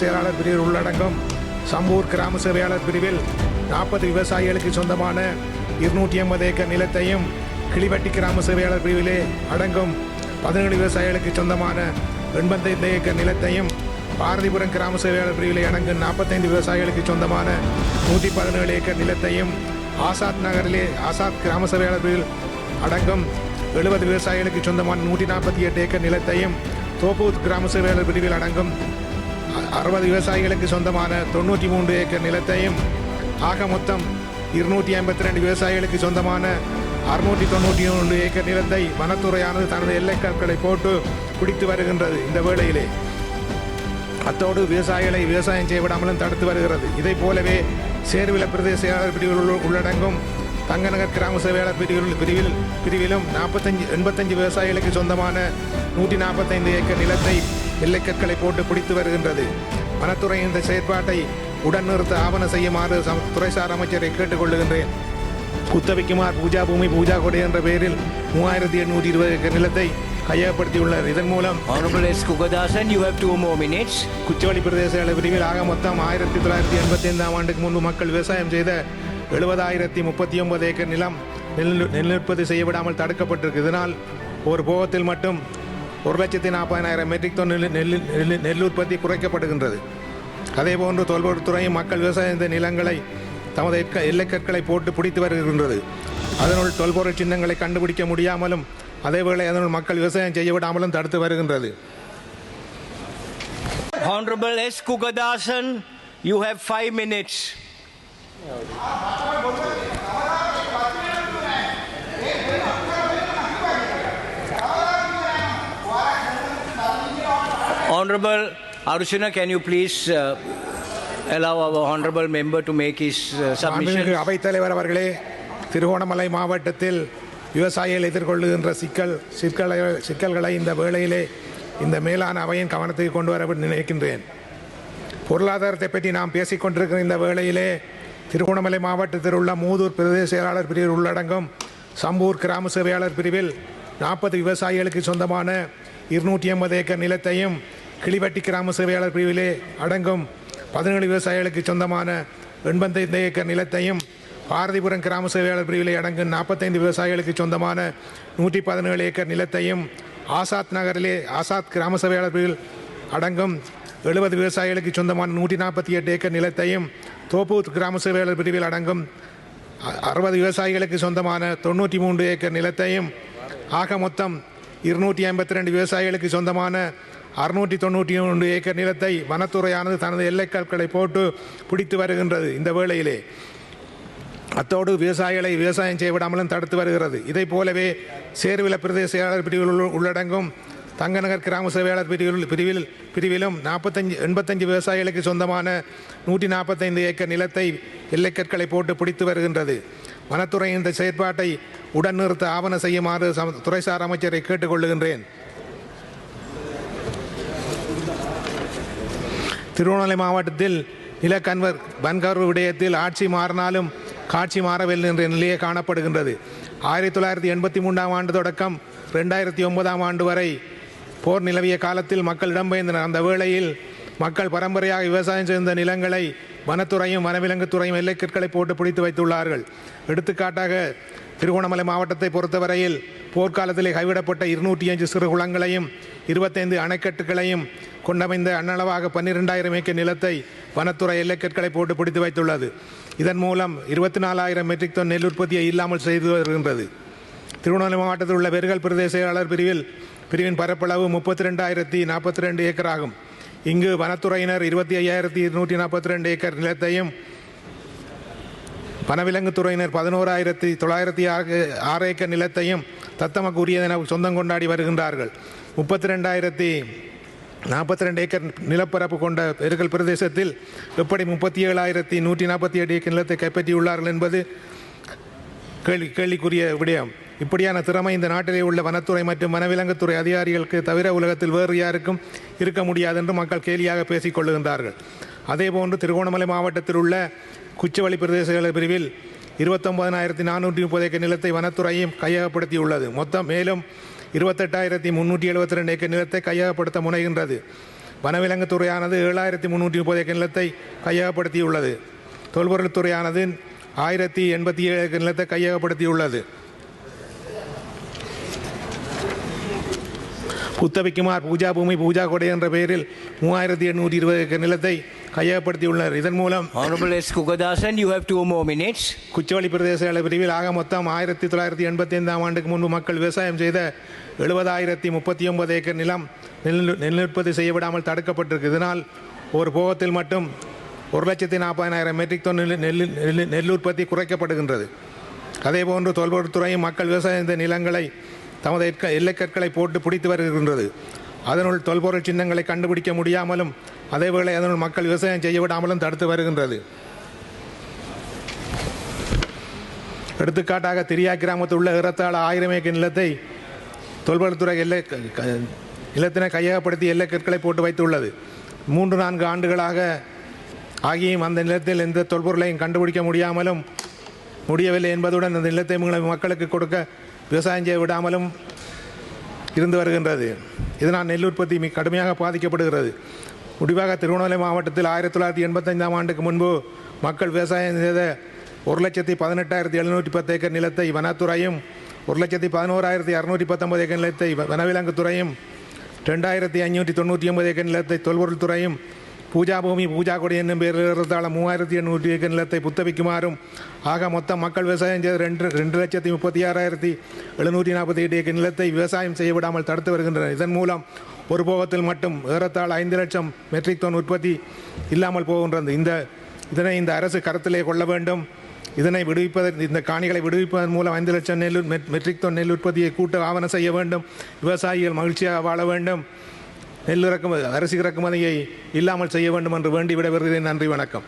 செயலாளர் பிரிவில் உள்ளடங்கும் சம்பூர் கிராம சேவையாளர் பிரிவில் நாற்பது விவசாயிகளுக்கு சொந்தமான இருநூற்றி எண்பது ஏக்கர் நிலத்தையும் கிளிவட்டி கிராம சேவையாளர் பிரிவிலே அடங்கும் பதினேழு விவசாயிகளுக்கு சொந்தமான எண்பத்தைந்து ஏக்கர் நிலத்தையும் பாரதிபுரம் கிராம சேவையாளர் பிரிவிலே அடங்கும் நாற்பத்தைந்து விவசாயிகளுக்கு சொந்தமான நூற்றி பதினேழு ஏக்கர் நிலத்தையும் ஆசாத் நகரிலே ஆசாத் கிராம சேவையாளர் பிரிவில் அடங்கும் எழுபது விவசாயிகளுக்கு சொந்தமான நூற்றி நாற்பத்தி எட்டு ஏக்கர் நிலத்தையும் தோப்பூத் கிராம சேவையாளர் பிரிவில் அடங்கும் அறுபது விவசாயிகளுக்கு சொந்தமான தொண்ணூற்றி மூன்று ஏக்கர் நிலத்தையும் ஆக மொத்தம் இருநூற்றி ஐம்பத்தி ரெண்டு விவசாயிகளுக்கு சொந்தமான அறுநூற்றி தொண்ணூற்றி மூன்று ஏக்கர் நிலத்தை வனத்துறையானது தனது எல்லைக்கற்களை போட்டு பிடித்து வருகின்றது இந்த வேளையிலே. அத்தோடு விவசாயிகளை விவசாயம் செய்ய விடாமலும் தடுத்து வருகிறது. இதை போலவே சேர்வில பிரதேச செயலாளர் உள்ளடங்கும் தங்கநகர் கிராம சேவையாளர் பிரிவில் பிரிவில் பிரிவிலும் நாற்பத்தஞ்சு எண்பத்தஞ்சு விவசாயிகளுக்கு சொந்தமான நூற்றி நாற்பத்தைந்து ஏக்கர் நிலத்தை எல்லைக்கற்களை போட்டு பிடித்து வருகின்றது. வனத்துறை இந்த செயற்பாட்டை உடன் நிறுத்த ஆவண செய்யுமாறு துறைசார் அமைச்சரை கேட்டுக்கொள்ளுகின்றேன். குத்தவிக்குமார் பூஜா பூமி பூஜா கொடை என்ற பெயரில் மூவாயிரத்தி எண்ணூற்றி இருபது ஏக்கர் நிலத்தை கையகப்படுத்தியுள்ளார். இதன் மூலம். குச்சவெளி பிரதேச பிரிவில் ஆக மொத்தம் ஆயிரத்தி தொள்ளாயிரத்தி எண்பத்தி ஐந்தாம் ஆண்டுக்கு முன்பு மக்கள் விவசாயம் செய்த எழுபதாயிரத்தி முப்பத்தி ஒன்பது ஏக்கர் நிலம் நெல் நெல் உற்பத்தி செய்யவிடாமல் தடுக்கப்பட்டிருக்கு. இதனால் ஒரு போகத்தில் மட்டும் ஒரு லட்சத்தி நாற்பதாயிரம் மெட்ரிக் டன் நெல் நெல் நெல் நெல் உற்பத்தி குறைக்கப்படுகின்றது அதேபோன்று தொல்பொருட்துறையும் மக்கள் விவசாயம் நிலங்களை தமது எக்க- எல்லைக்கற்களை போட்டு பிடித்து வருகின்றது அதனுள் தொல்பொருள் சின்னங்களை கண்டுபிடிக்க முடியாமலும் அதேவேளை அதனுள் மக்கள் விவசாயம் செய்ய விடாமலும் தடுத்து வருகின்றது Honorable S. Kukadasan, you have five minutes. Honorable Arjuna, can you please uh, allow our honorable member to make his uh, submission? அவைத்தலைவர் அவர்களே திருகோணமலை மாவட்டத்தில் விவசாயிகள் எதிர்கொள்ளுகின்ற சிக்கல் சிக்கலை சிக்கல்களை இந்த வேளையிலே இந்த மேலான அவையின் கவனத்துக்கு கொண்டு வர நினைக்கின்றேன் பொருளாதாரத்தை பற்றி நாம் பேசிக்கொண்டிருக்கிற இந்த வேளையிலே திருகோணமலை மாவட்டத்தில் உள்ள மூதூர் பிரதேச செயலாளர் பிரிவில் உள்ளடங்கும் சம்பூர் கிராம சேவையாளர் பிரிவில் நாற்பது விவசாயிகளுக்கு சொந்தமான இருநூற்றி எண்பது ஏக்கர் நிலத்தையும் கிளிவட்டி கிராம சேவையாளர் பிரிவிலே அடங்கும் பதினேழு விவசாயிகளுக்கு சொந்தமான எண்பத்தைந்து ஏக்கர் நிலத்தையும் பாரதிபுரம் கிராம சேவையாளர் பிரிவிலே அடங்கும் நாற்பத்தைந்து விவசாயிகளுக்கு சொந்தமான நூற்றி பதினேழு ஏக்கர் நிலத்தையும் ஆசாத் நகரிலே ஆசாத் கிராம சேவையாளர் பிரிவில் அடங்கும் எழுபது விவசாயிகளுக்கு சொந்தமான நூற்றி நாற்பத்தி எட்டு ஏக்கர் நிலத்தையும் தோப்பூர் கிராம சேவையாளர் பிரிவில் அடங்கும் அ- அறுபது விவசாயிகளுக்கு சொந்தமான தொண்ணூற்றி மூன்று ஏக்கர் நிலத்தையும் ஆக மொத்தம் இருநூற்றி ஐம்பத்தி ரெண்டு விவசாயிகளுக்கு சொந்தமான அறுநூற்றி தொண்ணூற்றி ஒன்று ஏக்கர் நிலத்தை வனத்துறையானது தனது எல்லைக்கற்களை போட்டு பிடித்து வருகின்றது இந்த வேளையிலே. அத்தோடு விவசாயிகளை விவசாயம் செய்ய விடாமலும் தடுத்து வருகிறது. இதைப் போலவே சேர்வில பிரதேச செயலாளர் பிரிவில் உள்ளடங்கும் தங்கநகர் கிராம சேவையாளர் பிரிவில் பிரிவில் பிரிவிலும் நாற்பத்தஞ்சு எண்பத்தஞ்சு விவசாயிகளுக்கு சொந்தமான நூற்றி நாற்பத்தைந்து ஏக்கர் நிலத்தை எல்லைக்கற்களை போட்டு பிடித்து வருகின்றது. வனத்துறையின் இந்த செயற்பாட்டை உடன் நிறுத்த ஆவண செய்யுமாறு சம- துறைசார் அமைச்சரை கேட்டுக்கொள்ளுகின்றேன். திருவண்ணாமலை மாவட்டத்தில் நிலக்கன்வர் வன்கர்வு விடயத்தில் ஆட்சி மாறினாலும் காட்சி மாறவில்லை என்ற நிலையே காணப்படுகின்றது. ஆயிரத்தி தொள்ளாயிரத்தி எண்பத்தி மூன்றாம் ஆண்டு தொடக்கம் ரெண்டாயிரத்தி ஒன்பதாம் ஆண்டு வரை போர் நிலவிய காலத்தில் மக்கள் இடம்பெயர்ந்தனர். அந்த வேளையில் மக்கள் பரம்பரையாக விவசாயம் செய்த நிலங்களை வனத்துறையும் வனவிலங்குத்துறையும் எல்லைக்கற்களை போட்டு பிடித்து வைத்துள்ளார்கள். எடுத்துக்காட்டாக திருகோணமலை மாவட்டத்தை பொறுத்தவரையில் போர்க்காலத்திலே கைவிடப்பட்ட இருநூற்றி அஞ்சு சிறு குளங்களையும் இருபத்தைந்து அணைக்கட்டுகளையும் கொண்டமைந்த அண்ணளவாக பன்னிரெண்டாயிரம் ஏக்கர் நிலத்தை வனத்துறை எல்லைக்கற்களை போட்டு பிடித்து வைத்துள்ளது. இதன் மூலம் இருபத்தி நாலாயிரம் மெட்ரிக் டன் நெல் உற்பத்தியை இல்லாமல் செய்து வருகின்றது. திருவண்ணாமலை மாவட்டத்தில் உள்ள வெறுகல் பிரதேச செயலாளர் பிரிவில் பிரிவின் பரப்பளவு முப்பத்தி ரெண்டாயிரத்தி நாற்பத்தி ரெண்டு ஏக்கர் ஆகும். இங்கு வனத்துறையினர் இருபத்தி ஐயாயிரத்தி இருநூற்றி நாற்பத்தி ரெண்டு ஏக்கர் நிலத்தையும் வனவிலங்குத் துறையினர் பதினோராயிரத்தி தொள்ளாயிரத்தி ஆறு ஆறு ஏக்கர் நிலத்தையும் தத்தமக்குரியதென சொந்தம் கொண்டாடி வருகின்றார்கள். முப்பத்தி ரெண்டாயிரத்தி நாற்பத்தி ரெண்டு ஏக்கர் நிலப்பரப்பு கொண்ட பெருகல் பிரதேசத்தில் எப்படி முப்பத்தி ஏழாயிரத்தி நூற்றி நாற்பத்தி ஏழு ஏக்கர் நிலத்தை கைப்பற்றியுள்ளார்கள் என்பது கேள்வி கேள்விக்குரிய விடயம். இப்படியான திறமை இந்த நாட்டிலே உள்ள வனத்துறை மற்றும் வனவிலங்குத்துறை அதிகாரிகளுக்கு தவிர உலகத்தில் வேறு யாருக்கும் இருக்க முடியாது என்று மக்கள் கேலியாக பேசிக் கொள்ளுகின்றார்கள். அதேபோன்று திருகோணமலை மாவட்டத்தில் உள்ள குச்சவழி பிரதேச பிரிவில் இருபத்தொன்பதனாயிரத்தி நானூற்றி முப்பது ஏக்கர் நிலத்தை வனத்துறையும் கையகப்படுத்தியுள்ளது. மொத்தம் மேலும் இருபத்தெட்டாயிரத்தி முன்னூற்றி எழுபத்தி ரெண்டு ஏக்கர் நிலத்தை கையகப்படுத்த முனைகின்றது. வனவிலங்குத் துறையானது ஏழாயிரத்தி முந்நூற்றி முப்பது ஏக்கர் நிலத்தை கையகப்படுத்தியுள்ளது. தொல்பொருள் துறையானது ஆயிரத்தி எண்பத்தி ஏழு ஏக்கர் நிலத்தை கையகப்படுத்தியுள்ளது. புத்தபிக்குமார் பூஜா பூமி பூஜா கொடை என்ற பெயரில் மூவாயிரத்தி எண்ணூற்றி இருபது ஏக்கர் நிலத்தை கையகப்படுத்தியுள்ளனர் இதன் மூலம் Honorable S. Kukadasan, you have two more minutes. Kuchchaveli பிரதேச பிரிவில் ஆக மொத்தம் ஆயிரத்தி தொள்ளாயிரத்தி எண்பத்தி ஐந்தாம் ஆண்டுக்கு முன்பு மக்கள் விவசாயம் செய்த எழுபதாயிரத்தி முப்பத்தி ஒன்பது ஏக்கர் நிலம் நெல் நெல் உற்பத்தி செய்யவிடாமல் தடுக்கப்பட்டிருக்கு இதனால் ஒரு போகத்தில் மட்டும் ஒரு லட்சத்தி நாற்பதாயிரம் மெட்ரிக் டன் நெல் நெல் நெல் நெல் உற்பத்தி குறைக்கப்படுகின்றது அதேபோன்று தொல்பொருட்துறையும் மக்கள் விவசாயம் செய்த நிலங்களை தமது எற்க எல்லைக்கற்களை போட்டு பிடித்து வருகின்றது அதனுள் தொல்பொருள் சின்னங்களை கண்டுபிடிக்க முடியாமலும் அதேவேளை அதனுள் மக்கள் விவசாயம் செய்ய விடாமலும் தடுத்து வருகின்றது. எடுத்துக்காட்டாக திரியா கிராமத்தில் உள்ள ஏறத்தாழ ஆயிரம் ஏக்கர் நிலத்தை தொல்பொருள்துறை எல்லை க- நிலத்தினை கையகப்படுத்தி எல்லை கற்களை போட்டு வைத்துள்ளது. மூன்று நான்கு ஆண்டுகளாக ஆகியும் அந்த நிலத்தில் எந்த தொல்பொருளையும் கண்டுபிடிக்க முடியாமலும் முடியவில்லை என்பதுடன் அந்த நிலத்தை மக்களுக்கு கொடுக்க விவசாயம் செய்ய விடாமலும் இருந்து வருகின்றது. இதனால் நெல் உற்பத்தி மிக கடுமையாக பாதிக்கப்படுகிறது. முடிவாக திருவண்ணாமலை மாவட்டத்தில் ஆயிரத்தி தொள்ளாயிரத்தி எண்பத்தைந்தாம் ஆண்டுக்கு முன்பு மக்கள் விவசாயம் செய்த ஒரு லட்சத்தி பதினெட்டாயிரத்தி எழுநூற்றி பத்து ஏக்கர் நிலத்தை வனத்துறையும் ஒரு லட்சத்தி பதினோராயிரத்தி அறுநூற்றி பத்தொன்பது ஏக்கர் நிலத்தை வனவிலங்குத்துறையும் வனவிலங்குத் துறையும் ரெண்டாயிரத்தி ஐநூற்றி தொண்ணூற்றி ஒன்பது ஏக்கர் நிலத்தை தொல்பொருள் துறையும் பூஜா பூமி பூஜா கொடி என்னும் பேரில் இருந்தால மூவாயிரத்தி எண்ணூற்றி ஏக்கர் நிலத்தை புத்தபிக்குமாறும். ஆக மொத்தம் மக்கள் விவசாயம் செய்த ரெண்டு ரெண்டு லட்சத்தி முப்பத்தி ஆறாயிரத்தி எழுநூற்றி நாற்பத்தி எட்டு ஏக்கர் நிலத்தை விவசாயம் செய்ய விடாமல் தடுத்து வருகின்றனர். இதன் மூலம் ஒரு போகத்தில் மட்டும் ஏறத்தாழ ஐந்து லட்சம் மெட்ரிக் டன் உற்பத்தி இல்லாமல் போகின்றது. இந்த இதனை இந்த அரசு கருத்திலே கொள்ள வேண்டும். இதனை விடுவிப்பதற்கு இந்த காணிகளை விடுவிப்பதன் மூலம் ஐந்து லட்சம் நெல் மெட்ரிக் டன் நெல் உற்பத்தியை கூட்ட ஆவணம் செய்ய வேண்டும். விவசாயிகள் மகிழ்ச்சியாக வாழ வேண்டும். நெல் இறக்குமதி அரிசி இறக்குமதியை இல்லாமல் செய்ய வேண்டும் என்று வேண்டி விடைபெறுகிறேன். நன்றி வணக்கம்.